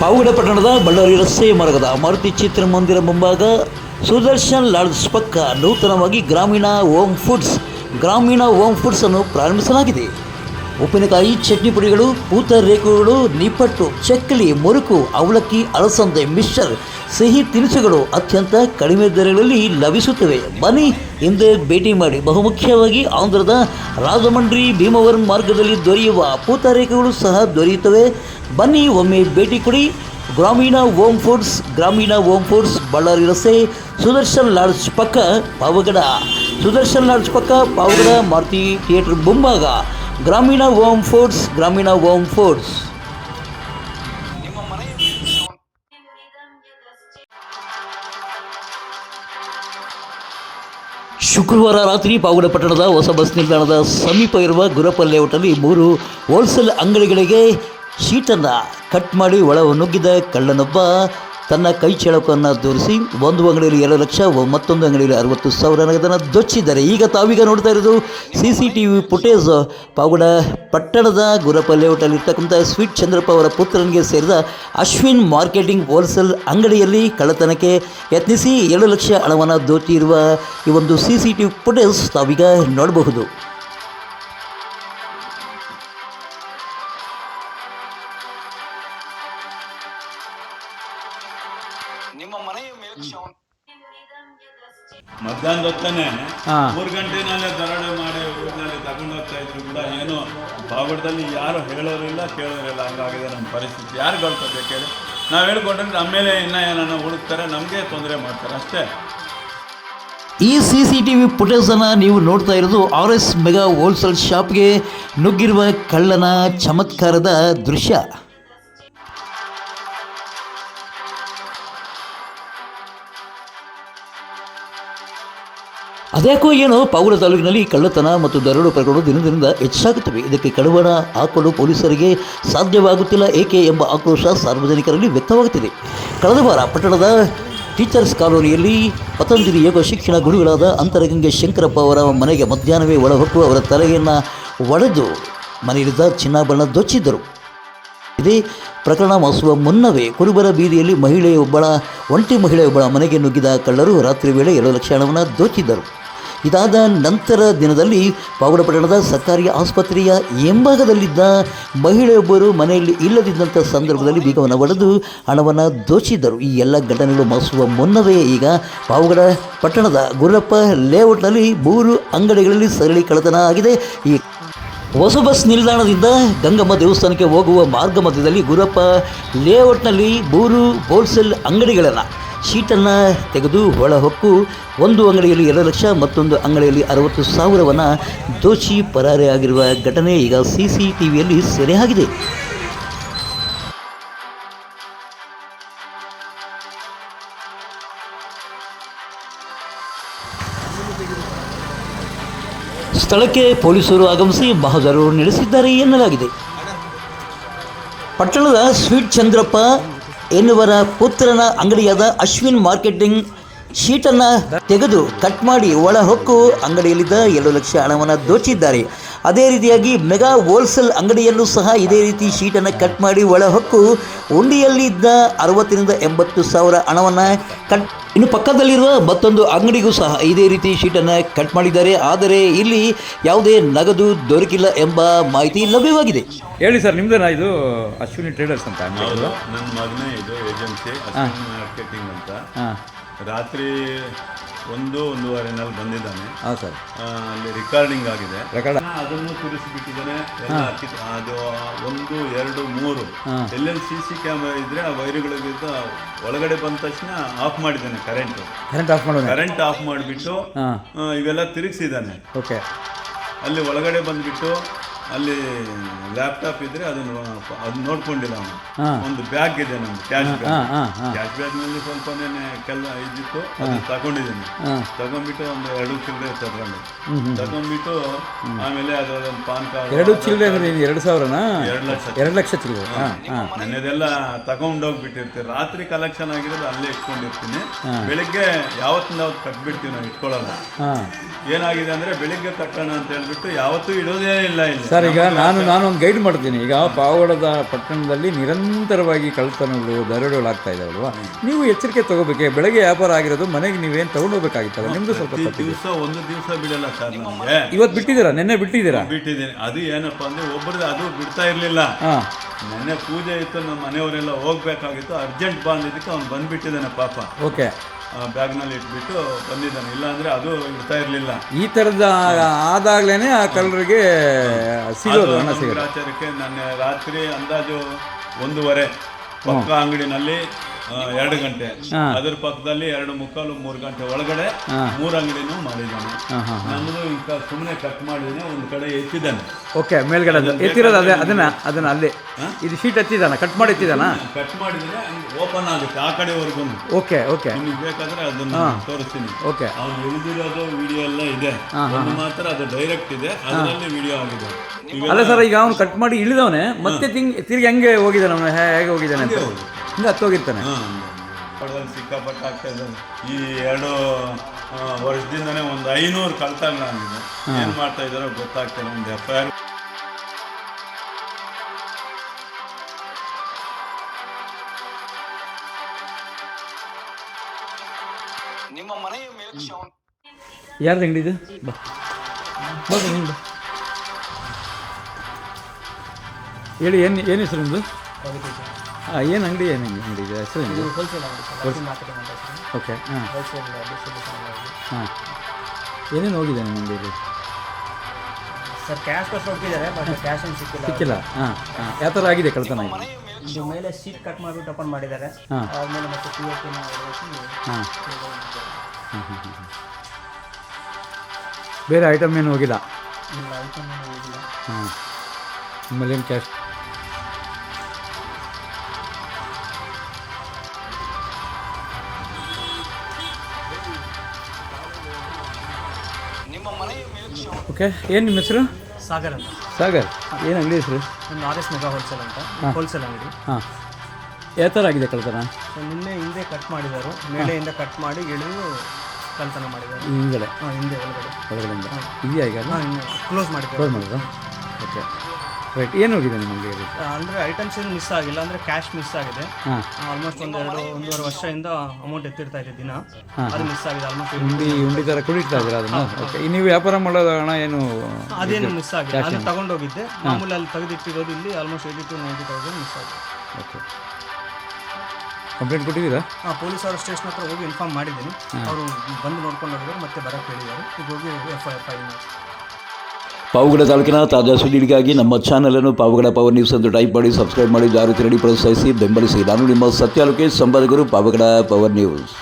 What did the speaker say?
ಪಾವಗಡ ಪಟ್ಟಣದ ಬಳ್ಳಾರಿ ರಸ್ತೆ ಮಾರ್ಗದ ಮಾರುತಿ ಚಿತ್ರಮಂದಿರ ಮುಂಭಾಗ ಸುದರ್ಶನ್ ಲಾಡ್ಜ್ ಪಕ್ಕ ನೂತನವಾಗಿ Grameena home foods, Grameena home foods ಅನ್ನು ಪ್ರಾರಂಭಿಸಲಾಗಿದೆ. ಉಪ್ಪಿನಕಾಯಿ, ಚಟ್ನಿ ಪುಡಿಗಳು, ಪೂತ ರೇಖುಗಳು ನಿಪ್ಪಟ್ಟು ಚಕ್ಕಲಿ ಮುರುಕು, ಅವಲಕ್ಕಿ, ಅಲಸಂದೆ ಮಿಶ್ರ ಸಿಹಿ ತಿನಿಸುಗಳು ಅತ್ಯಂತ ಕಡಿಮೆ ದರಗಳಲ್ಲಿ ಲಭಿಸುತ್ತವೆ. ಬನ್ನಿ ಹಿಂದೆ ಭೇಟಿ ಮಾಡಿ ಬಹುಮುಖ್ಯವಾಗಿ ಆಂಧ್ರದ ರಾಜಮಂಡ್ರಿ ಭೀಮವರಂ ಮಾರ್ಗದಲ್ಲಿ ದೊರೆಯುವ ಪೂತರೇಖೆಗಳು ಸಹ ದೊರೆಯುತ್ತವೆ. ಬನ್ನಿ ಒಮ್ಮೆ ಭೇಟಿ ಕೊಡಿ. ಗ್ರಾಮೀಣ ಓಮ್ ಫುಡ್ಸ್, ಗ್ರಾಮೀಣ ಓಮ್ ಫುಡ್ಸ್, ಬಳ್ಳಾರಿ ರಸ್ತೆ, ಸುದರ್ಶನ್ ಲಾಡ್ಜ್ ಪಕ್ಕ ಪಾವಗಡ. ಸುದರ್ಶನ್ ಲಾಡ್ಜ್ ಪಕ್ಕ ಪಾವಗಡ, ಮಾರುತಿ ಥಿಯೇಟರ್ ಮುಂಭಾಗ. Grameena home force, Grameena home force. ಶುಕ್ರವಾರ ರಾತ್ರಿ ಪಾವಗಡ ಪಟ್ಟಣದ ಹೊಸ ಬಸ್ ನಿಲ್ದಾಣದ ಸಮೀಪ ಇರುವ ಗುರಪ್ಪ ಲೇಔಟಲ್ಲಿ ಮೂರು ಹೋಲ್ಸೇಲ್ ಅಂಗಡಿಗಳಿಗೆ ಶೀಟನ್ನು ಕಟ್ ಮಾಡಿ ಒಳ ನುಗ್ಗಿದ ಕಳ್ಳನೊಬ್ಬ ತನ್ನ ಕೈ ಚಳಕವನ್ನು ತೋರಿಸಿ, ಒಂದು ಅಂಗಡಿಯಲ್ಲಿ ಎರಡು ಲಕ್ಷ, ಮತ್ತೊಂದು ಅಂಗಡಿಯಲ್ಲಿ ಅರವತ್ತು ಸಾವಿರ ನಗದನ್ನು ದೊಚ್ಚಿದ್ದಾರೆ. ಈಗ ತಾವೀಗ ನೋಡ್ತಾ ಇರೋದು C C T V footage Pavagada ಪಟ್ಟಣದ ಗುರಪ್ಪ ಲೇಔಟಲ್ಲಿ ಇರ್ತಕ್ಕಂಥ ಸ್ವೀಟ್ ಚಂದ್ರಪ್ಪ ಅವರ ಪುತ್ರನಿಗೆ ಸೇರಿದ ಅಶ್ವಿನ್ ಮಾರ್ಕೆಟಿಂಗ್ ಹೋಲ್ಸೇಲ್ ಅಂಗಡಿಯಲ್ಲಿ ಕಳ್ಳತನಕ್ಕೆ ಯತ್ನಿಸಿ ಎರಡು ಲಕ್ಷ ಹಣವನ್ನು ದೋಚಿರುವ ಈ ಒಂದು C C T V footage ತಾವೀಗ ನೋಡಬಹುದು. ಮಧ್ಯಾಹ್ನದ ಹೊತ್ತನೇ ಹಾ. ಮೂರು ಗಂಟೆನಲ್ಲೇ ದರೋಡೆ ಮಾಡಿ ಊರಿನಲ್ಲಿ ತಗೊಂಡು ಹೋಗ್ತಾ ಇದ್ರು ಕೂಡ ಏನು ಬಾಗಡದಲ್ಲಿ ಯಾರು ಹೇಳೋರಿಲ್ಲ ಕೇಳೋರಿಲ್ಲ ಹಂಗಾಗಿದೆ ನಮ್ಮ ಪರಿಸ್ಥಿತಿ. ಯಾರು ಕಳ್ಕೋಬೇಕು ಹೇಳಿ ನಾವು ಹೇಳ್ಕೊಂಡ್ರೆ ನಮ್ಮ ಮೇಲೆ ಇನ್ನೂ ಏನನ್ನ ಹುಡುಕ್ತಾರೆ ನಮಗೆ ತೊಂದರೆ ಮಾಡ್ತಾರೆ ಅಷ್ಟೇ. ಈ ಸಿ ಸಿ ಟಿ ವಿ ಫುಟೇಜನ್ನು ನೀವು ನೋಡ್ತಾ ಇರೋದು ಆರ್ ಎಸ್ ಮೆಗಾ ಹೋಲ್ಸೇಲ್ ಶಾಪ್ಗೆ ನುಗ್ಗಿರುವ ಕಳ್ಳನ ಚಮತ್ಕಾರದ ದೃಶ್ಯ. ಅದ್ಯಾಕೋ ಏನೋ ಪಾವುರ ತಾಲೂಕಿನಲ್ಲಿ ಕಳ್ಳತನ ಮತ್ತು ದರೋಡು ಪ್ರಕರಣ ದಿನದಿಂದ ಹೆಚ್ಚಾಗುತ್ತವೆ. ಇದಕ್ಕೆ ಕಡವಾಣ ಹಾಕಲು ಪೊಲೀಸರಿಗೆ ಸಾಧ್ಯವಾಗುತ್ತಿಲ್ಲ. ಏಕೆ ಎಂಬ ಆಕ್ರೋಶ ಸಾರ್ವಜನಿಕರಲ್ಲಿ ವ್ಯಕ್ತವಾಗುತ್ತಿದೆ. ಕಳೆದ ವಾರ ಪಟ್ಟಣದ ಟೀಚರ್ಸ್ ಕಾಲೋನಿಯಲ್ಲಿ ಪತಂಜಲಿ ಯೋಗ ಶಿಕ್ಷಣ ಗುರುಗಳಾದ ಅಂತರಗಂಗೆ ಶಂಕರಪ್ಪ ಅವರ ಮನೆಗೆ ಮಧ್ಯಾಹ್ನವೇ ಒಳಹೊಕ್ಕು ಅವರ ತಲೆಯನ್ನು ಒಡೆದು ಮನೆಯಲ್ಲಿದ್ದ ಚಿನ್ನಾಭರಣ ದೊಚ್ಚಿದ್ದರು. ಇದೇ. ಪ್ರಕರಣ ವಾಸುವ ಮುನ್ನವೇ ಕುರುಬರ ಬೀದಿಯಲ್ಲಿ ಮಹಿಳೆಯೊಬ್ಬಳ ಒಂಟಿ ಮಹಿಳೆಯೊಬ್ಬಳ ಮನೆಗೆ ನುಗ್ಗಿದ ಕಳ್ಳರು ರಾತ್ರಿ ವೇಳೆ ಎರಡು ಲಕ್ಷ ಹಣವನ್ನು ದೋಚಿದ್ದರು. ಇದಾದ ನಂತರ ದಿನದಲ್ಲಿ ಪಾವಗಡಪಟ್ಟಣದ ಸರ್ಕಾರಿ ಆಸ್ಪತ್ರೆಯ ಹಿಂಭಾಗದಲ್ಲಿದ್ದ ಮಹಿಳೆಯೊಬ್ಬರು ಮನೆಯಲ್ಲಿ ಇಲ್ಲದಿದ್ದಂಥ ಸಂದರ್ಭದಲ್ಲಿ ಬೀಗವನ್ನು ಒಡೆದು ಹಣವನ್ನು ದೋಚಿದ್ದರು. ಈ ಎಲ್ಲ ಘಟನೆಗಳು ಮಾಸುವ ಮುನ್ನವೇ. ಈಗ ಪಾವಗಡ ಪಟ್ಟಣದ ಗುರಪ್ಪ ಲೇಔಟ್ನಲ್ಲಿ ಮೂರು ಅಂಗಡಿಗಳಲ್ಲಿ ಸರಳಿ ಕಳ್ಳತನ ಆಗಿದೆ. ಈ ಹೊಸ ಬಸ್ ನಿಲ್ದಾಣದಿಂದ ಗಂಗಮ್ಮ ದೇವಸ್ಥಾನಕ್ಕೆ ಹೋಗುವ ಮಾರ್ಗ ಮಧ್ಯದಲ್ಲಿ ಗುರಪ್ಪ, ಲೇಔಟ್ನಲ್ಲಿ ಮೂರು ಹೋಲ್ಸೇಲ್ ಅಂಗಡಿಗಳನ್ನು, ಶೀಟನ್ನು ತೆಗೆದು ಒಳಹೊಕ್ಕು ಒಂದು ಅಂಗಡಿಯಲ್ಲಿ ಎರಡು ಲಕ್ಷ, ಮತ್ತೊಂದು ಅಂಗಡಿಯಲ್ಲಿ ಅರವತ್ತು ಸಾವಿರವನ್ನು ದೋಷಿ ಪರಾರಿಯಾಗಿರುವ ಘಟನೆ ಈಗ ಸಿ ಸಿ ಟಿ ವಿಯಲ್ಲಿ ಸೆರೆಯಾಗಿದೆ ಸ್ಥಳಕ್ಕೆ ಪೊಲೀಸರು ಆಗಮಿಸಿ ಮಹಜರು ನಡೆಸಿದ್ದಾರೆ ಎನ್ನಲಾಗಿದೆ. ಪಟ್ಟಣದ ಸ್ವೀಟ್ ಚಂದ್ರಪ್ಪ ಎನ್ನುವರ ಪುತ್ರನ ಅಂಗಡಿಯಾದ ಅಶ್ವಿನ್ ಮಾರ್ಕೆಟಿಂಗ್ ಶೀಟನ್ನು ತೆಗೆದು ಕಟ್ ಮಾಡಿ ಒಳ ಹೊಕ್ಕು ಅಂಗಡಿಯಲ್ಲಿದ್ದ ಎರಡು ಲಕ್ಷ ಹಣವನ್ನು ದೋಚಿದ್ದಾರೆ. ಅದೇ ರೀತಿಯಾಗಿ ಮೆಗಾ ಹೋಲ್ಸೇಲ್ ಅಂಗಡಿಯಲ್ಲೂ ಸಹ ಇದೇ ರೀತಿ ಶೀಟನ್ನು ಕಟ್ ಮಾಡಿ ಒಳ ಉಂಡಿಯಲ್ಲಿ ಉಂಡಿಯಲ್ಲಿದ್ದ ಅರವತ್ತರಿಂದ ಎಂಬತ್ತು ಸಾವಿರ ಹಣವನ್ನು ಕಟ್ ಇನ್ನು ಪಕ್ಕದಲ್ಲಿರುವ ಮತ್ತೊಂದು ಅಂಗಡಿಗೂ ಸಹ ಇದೇ ರೀತಿ ಶೀಟನ್ನು ಕಟ್ ಮಾಡಿದ್ದಾರೆ. ಆದರೆ ಇಲ್ಲಿ ಯಾವುದೇ ನಗದು ದೊರಕಿಲ್ಲ ಎಂಬ ಮಾಹಿತಿ ಲಭ್ಯವಾಗಿದೆ. ಹೇಳಿ ಸರ್ ನಿಮ್ದೇನಾ ಇದು ಅಶ್ವಿನಿ ಟ್ರೇಡರ್ಸ್ ಅಂತ ಹೌದು ನನ್ನ ಮಗನೇ ಇದು ಏಜೆನ್ಸಿ ಮಾರ್ಕೆಟಿಂಗ್ ಅಂತ. ಹಾಂ. ರಾತ್ರಿ ಒಂದು ಒಂದೂವರೆನಲ್ಲಿ ಬಂದಿದ್ದಾನೆ. ಹಾಂ ಸರ್. ಅಲ್ಲಿ ರೆಕಾರ್ಡಿಂಗ್ ಆಗಿದೆ. ರೆಕಾರ್ಡ್ ಅದನ್ನು ಕೂರಿಸಿಬಿಟ್ಟಿದ್ದಾನೆ ಅದು ಒಂದು ಎರಡು ಮೂರು. ಎಲ್ಲೆಲ್ಲಿ ಸಿ ಸಿ ಕ್ಯಾಮೆರಾ ಇದ್ರೆ ಆ ವೈರುಗಳಿಗಿಂತ ಒಳಗಡೆ ಬಂದ ತಕ್ಷಣ ಆಫ್ ಮಾಡಿದ್ದಾನೆ ಕರೆಂಟ್ ಕರೆಂಟ್ ಆಫ್ ಮಾಡೋಣ ಕರೆಂಟ್ ಆಫ್ ಮಾಡಿಬಿಟ್ಟು ಇವೆಲ್ಲ ತಿರುಗಿಸಿದ್ದಾನೆ. ಓಕೆ ಅಲ್ಲಿ ಒಳಗಡೆ ಬಂದ್ಬಿಟ್ಟು ಅಲ್ಲಿ ಲ್ಯಾಪ್ಟಾಪ್ ಇದ್ರೆ ಅದನ್ನು ಅದು ನೋಡ್ಕೊಂಡಿಲ್ಲ ಅವನು. ಒಂದು ಬ್ಯಾಗ್ ಇದೆ ನಮ್ದು ಕ್ಯಾಶ್ ಬ್ಯಾಗ್ ಕ್ಯಾಶ್ ಬ್ಯಾಗ್ನಲ್ಲಿ ಸ್ವಲ್ಪನೇ ಕೆಲ ಇದ್ದಿತ್ತು ಅದನ್ನ ತಗೊಂಡಿದ್ದೀನಿ. ತಗೊಂಡ್ಬಿಟ್ಟು ಒಂದು ಎರಡು ಚಿಲ್ಲರೆ ತಗೊಂಡು. ತಗೊಂಡ್ಬಿಟ್ಟು ಆಮೇಲೆ ಅದರೊಂದು ಪಾನ್ ಕಾರ್ಡ್ ಎರಡು ಚಿಲ್ಲರೆ ಎರಡು ಸಾವಿರನಾ? ಎರಡು ಲಕ್ಷ ಎರಡು ಲಕ್ಷ ಚಿಲ್ಲರೆ. ನನ್ನದೆಲ್ಲ ತಗೊಂಡೋಗ್ಬಿಟ್ಟಿರ್ತೀವಿ. ರಾತ್ರಿ ಕಲೆಕ್ಷನ್ ಆಗಿರೋದು ಅಲ್ಲೇ ಇಟ್ಕೊಂಡಿರ್ತೀನಿ. ಬೆಳಿಗ್ಗೆ ಯಾವತ್ತಿಂದ ಅವತ್ತು ಕಟ್ಬಿಡ್ತೀವಿ ನಾವು ಇಟ್ಕೊಳ್ಳಲ್ಲ. ಏನಾಗಿದೆ ಅಂದ್ರೆ ಬೆಳಿಗ್ಗೆ ಕಟ್ಟೋಣ ಅಂತ ಹೇಳ್ಬಿಟ್ಟು ಯಾವತ್ತೂ ಇಡೋದೇ ಇಲ್ಲ ಇಲ್ಲಿ. ಸರ್ ಈಗ ನಾನು ನಾನೊಂದು ಗೈಡ್ ಮಾಡ್ತೀನಿ. ಈಗ ಪಾವಗಡದ ಪಟ್ಟಣದಲ್ಲಿ ನಿರಂತರವಾಗಿ ಕಳ್ತನಗಳು ದರೋಡೆಗಳು ಆಗ್ತಾ ಇದಾವಲ್ವಾ ನೀವು ಎಚ್ಚರಿಕೆ ತಗೋಬೇಕೆ. ಬೆಳಗ್ಗೆ ವ್ಯಾಪಾರ ಆಗಿರೋದು ಮನೆಗೆ ನೀವೇನು ತಗೊಂಡೋಗ್ಬೇಕಾಗಿತ್ತಲ್ಲ ನಿಮ್ದು ಸ್ವಲ್ಪ ದಿವಸ ಒಂದು ದಿವಸ ಬಿಡಲ್ಲ ಸರ್ ನಮಗೆ. ಇವತ್ತು ಬಿಟ್ಟಿದ್ದೀರಾ? ನಿನ್ನೆ ಬಿಟ್ಟಿದ್ದೀರಾ? ಬಿಟ್ಟಿದ್ದೀನಿ. ಅದು ಏನಪ್ಪ ಅಂದ್ರೆ ಒಬ್ಬರದ್ದು ಅದು ಬಿಡ್ತಾ ಇರಲಿಲ್ಲ. ಹಾಂ. ನೆನ್ನೆ ಪೂಜೆ ಇತ್ತು ನಮ್ಮ ಮನೆಯವರೆಲ್ಲ ಹೋಗ್ಬೇಕಾಗಿತ್ತು. ಅರ್ಜೆಂಟ್ ಬಾ ಅಂದಿದ್ದಕ್ಕೆ ಅವ್ನು ಬಂದ್ಬಿಟ್ಟಿದ್ದಾನೆ ಪಾಪ. ಓಕೆ. ಬ್ಯಾಗ್ನಲ್ಲಿ ಇಟ್ಬಿಟ್ಟು ಬಂದಿದ್ದಾನೆ. ಇಲ್ಲಾಂದ್ರೆ ಅದು ಇಡ್ತಾ ಇರಲಿಲ್ಲ. ಈ ಥರದ ಆದಾಗ್ಲೇ ಆ ಕಲ್ರಿಗೆ ಸಿಗೋದು ಹಣ ಸಿಗೋದು. ಆಚಾರಕ್ಕೆ ನಾನು ರಾತ್ರಿ ಅಂದಾಜು ಒಂದೂವರೆ ಪಕ್ಕ ಅಂಗಡಿನಲ್ಲಿ ಎರಡು ಗಂಟೆ. ಅದ್ರ ಪಕ್ಕದಲ್ಲಿ ಎರಡು ಮುಕ್ಕಾಲು ಮೂರು ಗಂಟೆ ಒಳಗಡೆ ಮೂರು ಅಂಗಡಿನೂ ಮಾಡಿದ್ದಾನೆ. ನಮ್ಮದು ಈಗ ಸುಮ್ಮನೆ ಕಟ್ ಮಾಡಿದ್ದಾನೆ ಒಂದು ಕಡೆ ಎತ್ತಿದ್ದಾನೆ. ಓಕೆ ಮೇಲ್ಗಡೆ ಅದು. ಎತ್ತಿರೋದು ಅದೇ ಅದನ್ನ ಅದನ್ನ ಅಲ್ಲಿ. ಇದು ಶೀಟ್ ಎತ್ತಿದಾನ ಕಟ್ ಮಾಡಿ ಎತ್ತಿದಾನ ಕಟ್ ಮಾಡಿದ್ರೆ ಓಪನ್ ಆಗುತ್ತೆ ಆ ಕಡೆವರೆಗೂ ಓಕೆ ಓಕೆ. ನಿಮಗೆ ಬೇಕಾದ್ರೆ ಅದನ್ನ ತೋರಿಸ್ತೀನಿ. ಓಕೆ. ಅವ್ನು ಇಳಿದಿರೋದು ವಿಡಿಯೋ ಎಲ್ಲ ಇದೆ. ಒಂದು ಮಾತ್ರ ಅದು ಡೈರೆಕ್ಟ್ ಇದೆ ಅದರಲ್ಲಿ ವಿಡಿಯೋ ಆಗಿದೆ. ಅಲ್ಲ ಸರ್ ಈಗ ಅವ್ನು ಕಟ್ ಮಾಡಿ ಇಳಿದವನೇ ಮತ್ತೆ ತಿಂಗ್ ತಿರ್ಗಿ ಹೆಂಗೆ ಹೋಗಿದ್ದಾನೆ ಅವನು ಹೇಗೆ ಹೋಗಿದ್ದಾನೆ ಅಂತ. ಹಿಂಗೆ ಹತ್ತೋಗಿರ್ತಾನೆ ಪಡೆದಲ್ಲಿ ಸಿಕ್ಕಾಪಟ್ಟೆ ಆಗ್ತಾ ಇದ್ದಾರೆ ಈ ಎರಡು ವರ್ಷದಿಂದನೇ ಒಂದು ಐನೂರು ಕಳ್ತನ ನಾನು ಏನು ಮಾಡ್ತಾ ಇದ್ದಾರೋ ಗೊತ್ತಾಗ್ತಾನೆ ಒಂದು ಎಫ್ ಐ ಆರ್ ನಿಮ್ಮ ಮನೆಯ ಮೇಲ್ಛಾವಣಿ ಯಾರ್ದು ಅಂಗಡಿ ಇದು? ಬಾ. ಬಾ ನೀನು ಹೇಳಿ ಏನು ಏನು ಹೆಸರು ನಿಮ್ಮದು ಏನು ಅಂಗಡಿ ಏನು ಅಂಗಡಿ ಇದೆ? ಹೆಸರು ನಿಮ್ಮದು ಹೋಲ್ಸೇಲ್ ಅಂಗಡಿ ಸರ್ ಮಾರ್ಕೆಟಿಂಗ್ ಅಂತ ಹೆಸರು. ಓಕೆ ಹಾಂ. ಹೋಲ್ಸೇಲ್ ಡಿಸ್ಟ್ರಿಬ್ಯೂಷನ್ ಹಾಂ. ಏನೇನು ಹೋಗಿದೆ ನಿಮ್ಮ ಅಂಗಡಿಯಲ್ಲಿ? ಸರ್ ಕ್ಯಾಶ್ ಕೊಟ್ಟು ಹೋಗ್ತಿದ್ದಾರೆ ಬಟ್ ಕ್ಯಾಶ್ ಏನು ಸಿಕ್ಕಿಲ್ಲ. ಸಿಕ್ಕಿಲ್ಲ. ಹಾಂ ಹಾಂ. ಯಾವ ಥರ ಆಗಿದೆ ಕಳ್ತನ ಇದು? ಮೇಲ್ ಇದು ಮೇಲೆ ಶೀಟ್ ಕಟ್ ಮಾಡಿಬಿಟ್ಟು ಓಪನ್ ಮಾಡಿದ್ದಾರೆ. ಹಾಂ. ಆದ್ಮೇಲೆ ಮತ್ತೆ ಪಿ ಎಫ್ ಹಾಂ. ಬೇರೆ ಐಟಮ್ ಏನು ಹೋಗಿಲ್ಲ? ಇಲ್ಲ ಐಟಮ್ ಏನು ಹೋಗಿಲ್ಲ. ಹಾಂ ನಿಮ್ಮಲ್ಲಿ ಏನು ಕ್ಯಾಶ್ ಓಕೆ ಏನು ನಿಮ್ಮ ಹೆಸರು? ಸಾಗರ್ ಅಂತ. ಸಾಗರ್ ಏನು ಅಂಗಡಿ ಹೆಸರು? ಒಂದು ಆರ್ ಎಸ್ ಮೆಗಾ ಹೋಲ್ಸೇಲ್ ಅಂತ ಹೋಲ್ಸೇಲ್ ಅಂಗಡಿ. ಹಾಂ. ಯಾವ ಥರ ಆಗಿದೆ ಕಳ್ತನ ಸೊ ನಿನ್ನೆ ಹಿಂದೆ ಕಟ್ ಮಾಡಿದ್ದಾರೆ ಮೇಲೆಯಿಂದ ಕಟ್ ಮಾಡಿ ಎಳೆದು ಕಳ್ತನ ಮಾಡಿದ್ದಾರೆ. ಹಿಂದೆ ಹಾಂ ಹಿಂದೆ ಒಳಗಡೆ. ಒಳಗಡೆ ಇದೆಯಾ ಈಗ ಕ್ಲೋಸ್ ಮಾಡಿ ಕ್ಲೋಸ್ ಮಾಡಿದ್ರು? ಓಕೆ ರೈಟ್ ಏನು ಹೋಗಿದೆ ನಿಮಗೆ ಅಂದರೆ ಐಟಮ್ಸ್ ಏನು ಮಿಸ್ ಆಗಿಲ್ಲ ಅಂದರೆ ಕ್ಯಾಶ್ ಮಿಸ್ ಆಗಿದೆ. ಹಾಂ. ಆಲ್ಮೋಸ್ಟ್ ಒಂದು ಎರಡು ಒಂದೂವರೆ ವರ್ಷದಿಂದ ಅಮೌಂಟ್ ಎತ್ತಿರ್ತಾ ಇದೆ ದಿನ. ಅದು ಮಿಸ್ ಆಗಿದೆ ಆಲ್ಮೋಸ್ಟ್ ಉಂಡಿ ಉಂಡಿ ಥರ ಕುಡಿತಾ ಇದ್ದೀರಾ ಅದನ್ನು? ಓಕೆ ನೀವು ವ್ಯಾಪಾರ ಮಾಡೋದು ಹಣ ಏನು ಅದೇನು ಮಿಸ್ ಆಗಿದೆ. ಅದು ತಗೊಂಡೋಗಿದ್ದೆ. ಮಾಮೂಲಿ ಅಲ್ಲಿ ತೆಗೆದಿಟ್ಟಿರೋದು ಇಲ್ಲಿ almost eighty two ninety thousand miss ಆಗಿದೆ. ಓಕೆ ಕಂಪ್ಲೇಂಟ್ ಕೊಟ್ಟಿದ್ದೀರಾ? ಹಾಂ ಪೊಲೀಸ್ ಅವರ ಸ್ಟೇಷನ್ ಹತ್ರ ಹೋಗಿ ಇನ್ಫಾರ್ಮ್ ಮಾಡಿದ್ದೀನಿ. ಅವರು ಬಂದು ನೋಡ್ಕೊಂಡು ಹೋಗಿದ್ದಾರೆ ಮತ್ತೆ ಬರಕ್ಕೆ ಹೇಳಿದ್ದಾರೆ. ಈಗ ಹೋಗಿ ಎಫ್ ಐ ಆರ್ ಫೈಲ್ ಮಾಡಿ ಪಾವಗಡ ತಾಲೂಕಿನ ತಾಜಾ ಸುದ್ದಿಗಳಿಗಾಗಿ ನಮ್ಮ ಚಾನಲನ್ನು ಪಾವಗಡ ಪವರ್ ನ್ಯೂಸ್ ಎಂದು ಟೈಪ್ ಮಾಡಿ ಸಬ್ಸ್ಕ್ರೈಬ್ ಮಾಡಿ, ಜಾಗೃತಿ ನೀಡಿ ಪ್ರೋತ್ಸಾಹಿಸಿ ಬೆಂಬಲಿಸಿ. ನಾನು ನಿಮ್ಮ ಸತ್ಯ ಸಂಪಾದಕರು ಪಾವಗಡ ಪವರ್ ನ್ಯೂಸ್